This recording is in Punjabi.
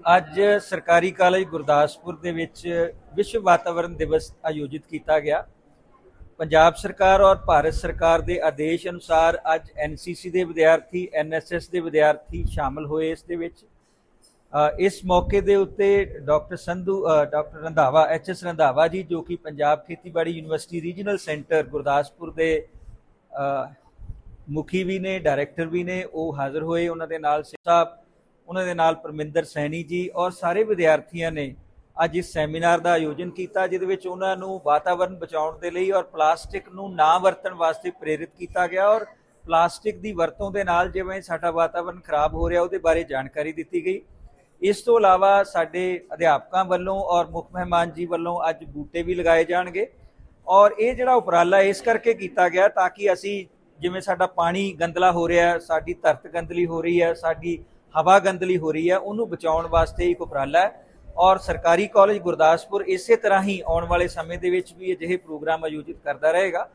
ਅੱਜ ਸਰਕਾਰੀ ਕਾਲਜ ਗੁਰਦਾਸਪੁਰ ਦੇ ਵਿੱਚ ਵਿਸ਼ਵ ਵਾਤਾਵਰਣ ਦਿਵਸ ਆਯੋਜਿਤ ਕੀਤਾ ਗਿਆ। ਪੰਜਾਬ ਸਰਕਾਰ ਔਰ ਭਾਰਤ ਸਰਕਾਰ ਦੇ ਆਦੇਸ਼ ਅਨੁਸਾਰ ਅੱਜ ਐਨਸੀਸੀ ਦੇ ਵਿਦਿਆਰਥੀ ਐਨਐਸਐਸ ਦੇ ਵਿਦਿਆਰਥੀ ਸ਼ਾਮਲ ਹੋਏ ਇਸ ਦੇ ਵਿੱਚ। ਇਸ ਮੌਕੇ ਦੇ ਉੱਤੇ ਡਾਕਟਰ ਸੰਧੂ ਅ, ਡਾਕਟਰ ਰੰਧਾਵਾ ਐਚਐਸ ਰੰਧਾਵਾ ਜੀ ਜੋ ਕਿ ਪੰਜਾਬ ਖੇਤੀਬਾੜੀ ਯੂਨੀਵਰਸਿਟੀ ਰੀਜਨਲ ਸੈਂਟਰ ਗੁਰਦਾਸਪੁਰ ਦੇ ਮੁਖੀ ਵੀ ਨੇ ਡਾਇਰੈਕਟਰ ਵੀ ਨੇ ਉਹ ਹਾਜ਼ਰ ਹੋਏ। ਉਹਨਾਂ ਦੇ ਨਾਲ ਸਾਹਿਬ ਉਹਨਾਂ ਦੇ ਨਾਲ ਪਰਮਿੰਦਰ ਸੈਣੀ ਜੀ ਔਰ ਸਾਰੇ ਵਿਦਿਆਰਥੀਆਂ ਨੇ ਅੱਜ ਇਸ ਸੈਮੀਨਾਰ ਦਾ ਆਯੋਜਨ ਕੀਤਾ, ਜਿਹਦੇ ਵਿੱਚ ਉਹਨਾਂ ਨੂੰ ਵਾਤਾਵਰਣ ਬਚਾਉਣ ਦੇ ਲਈ ਔਰ ਪਲਾਸਟਿਕ ਨੂੰ ਨਾ ਵਰਤਣ ਵਾਸਤੇ ਪ੍ਰੇਰਿਤ ਕੀਤਾ ਗਿਆ ਔਰ ਪਲਾਸਟਿਕ ਦੀ ਵਰਤੋਂ ਦੇ ਨਾਲ ਜਿਵੇਂ ਸਾਡਾ ਵਾਤਾਵਰਣ ਖਰਾਬ ਹੋ ਰਿਹਾ, ਉਹਦੇ ਬਾਰੇ ਜਾਣਕਾਰੀ ਦਿੱਤੀ ਗਈ। ਇਸ ਤੋਂ ਇਲਾਵਾ ਸਾਡੇ ਅਧਿਆਪਕਾਂ ਵੱਲੋਂ ਔਰ ਮੁੱਖ ਮਹਿਮਾਨ ਜੀ ਵੱਲੋਂ ਅੱਜ ਬੂਟੇ ਵੀ ਲਗਾਏ ਜਾਣਗੇ ਔਰ ਇਹ ਜਿਹੜਾ ਉਪਰਾਲਾ ਇਸ ਕਰਕੇ ਕੀਤਾ ਗਿਆ ਤਾਂ ਕਿ ਅਸੀਂ ਜਿਵੇਂ ਸਾਡਾ ਪਾਣੀ ਗੰਦਲਾ ਹੋ ਰਿਹਾ, ਸਾਡੀ ਧਰਤ ਗੰਦਲੀ ਹੋ ਰਹੀ ਹੈ, ਸਾਡੀ ਹਵਾ ਗੰਦਲੀ ਹੋ ਰਹੀ ਹੈ, ਉਹਨੂੰ ਬਚਾਉਣ ਵਾਸਤੇ ਇੱਕ ਉਪਰਾਲਾ ਹੈ ਔਰ ਸਰਕਾਰੀ ਕਾਲਜ ਗੁਰਦਾਸਪੁਰ ਇਸੇ ਤਰ੍ਹਾਂ ਹੀ ਆਉਣ ਵਾਲੇ ਸਮੇਂ ਦੇ ਵਿੱਚ ਵੀ ਅਜਿਹੇ ਪ੍ਰੋਗਰਾਮ ਆਯੋਜਿਤ ਕਰਦਾ ਰਹੇਗਾ।